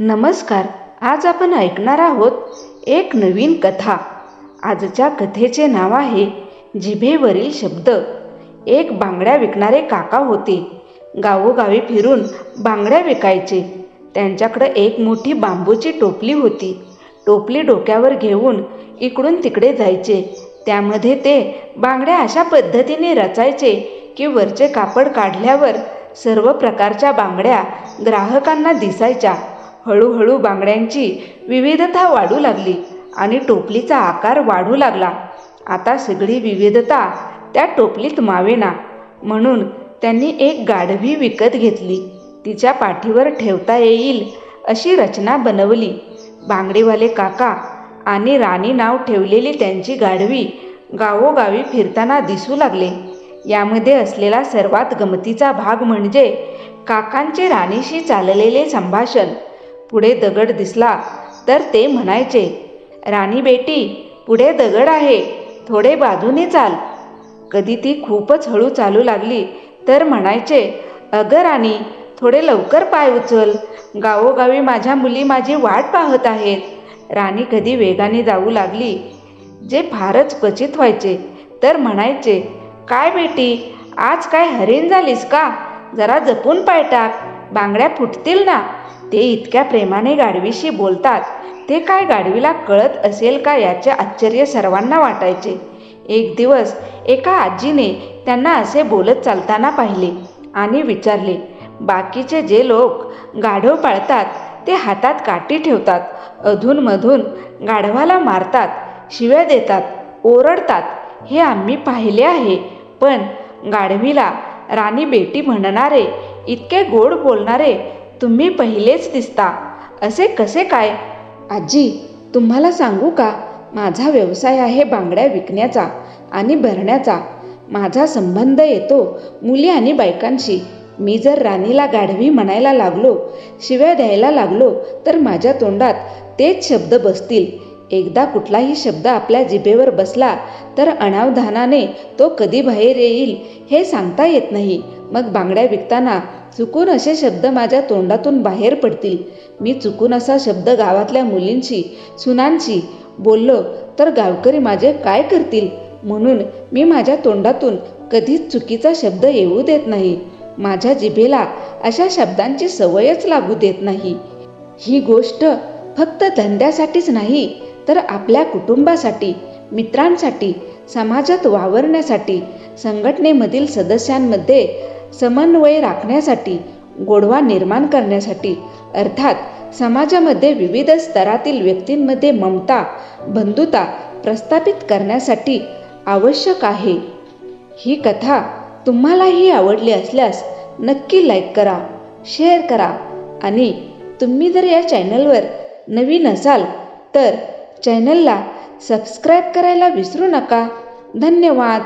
नमस्कार आज आपण ऐकणार आहोत एक नवीन कथा. आजच्या कथेचे नाव आहे जिभेवरील शब्द. एक बांगड्या विकणारे काका होते. गावोगावी फिरून बांगड्या विकायचे. त्यांच्याकडे एक मोठी बांबूची टोपली होती. टोपली डोक्यावर घेऊन इकडून तिकडे जायचे. त्यामध्ये ते बांगड्या अशा पद्धतीने रचायचे की वरचे कापड काढल्यावर सर्व प्रकारच्या बांगड्या ग्राहकांना दिसायच्या. हळूहळू बांगड्यांची विविधता वाढू लागली आणि टोपलीचा आकार वाढू लागला. आता सगळी विविधता त्या टोपलीत मावेना म्हणून त्यांनी एक गाढवी विकत घेतली. तिच्या पाठीवर ठेवता येईल अशी रचना बनवली. बांगडीवाले काका आणि राणी नाव ठेवलेली त्यांची गाढवी गावोगावी फिरताना दिसू लागले. यामध्ये असलेला सर्वात गमतीचा भाग म्हणजे काकांचे राणीशी चाललेले संभाषण. पुढे दगड दिसला तर ते म्हणायचे राणी बेटी पुढे दगड आहे थोडे बाजूने चाल. कधी ती खूपच हळू चालू लागली तर म्हणायचे अगं राणी थोडे लवकर पाय उचल गावोगावी माझ्या मुली माझी वाट पाहत आहेत. राणी कधी वेगाने जाऊ लागली. जे फारच क्वचित व्हायचे तर म्हणायचे काय बेटी आज काय हरीण झालीस का? जरा जपून पाय टाक. बांगड्या फुटतील ना? ते इतक्या प्रेमाने गाढवीशी बोलतात. ते काय गाढवीला कळत असेल का याचे आश्चर्य सर्वांना वाटायचे. एक दिवस एका आजीने त्यांना असे बोलत चालताना पाहिले आणि विचारले बाकीचे जे लोक गाढव पाळतात ते हातात काठी ठेवतात अधूनमधून गाढवाला मारतात शिव्या देतात ओरडतात हे आम्ही पाहिले आहे. पण गाढवीला राणी बेटी म्हणणारे इतके गोड बोलणारे तुम्ही पहिलेच दिसता. असे कसे काय? आजी तुम्हाला सांगू का? माझा व्यवसाय आहे बांगड्या विकण्याचा आणि भरण्याचा. माझा संबंध येतो मुली आणि बायकांशी. मी जर राणीला गाढवी म्हणायला लागलो शिव्या द्यायला लागलो तर माझ्या तोंडात तेच शब्द बसतील. एकदा कुठलाही शब्द आपल्या जिभेवर बसला तर अनावधानाने तो कधी बाहेर येईल हे सांगता येत नाही. मग बांगड्या विकताना चुकून असे शब्द माझ्या तोंडातून बाहेर पडतील. मी चुकून असा शब्द गावातल्या मुलींशी सुनांशी बोललो तर गावकरी माझे काय करतील? म्हणून मी माझ्या तोंडातून कधीच चुकीचा शब्द येऊ देत नाही. माझ्या जिभेला अशा शब्दांची सवयच लागू देत नाही. ही गोष्ट फक्त धंद्यासाठीच नाही तर आपल्या कुटुंबासाठी मित्रांसाठी समाजात वावरण्यासाठी संघटनेमधील सदस्यांमध्ये समन्वय राखण्यासाठी गोडवा निर्माण करण्यासाठी अर्थात समाजामध्ये विविध स्तरातील व्यक्तींमध्ये ममता बंधुता प्रस्थापित करण्यासाठी आवश्यक आहे. ही कथा तुम्हालाही आवडली असल्यास नक्की लाईक करा शेअर करा आणि तुम्ही जर या चॅनलवर नवीन असाल तर चॅनलला सबस्क्राईब करायला विसरू नका. धन्यवाद.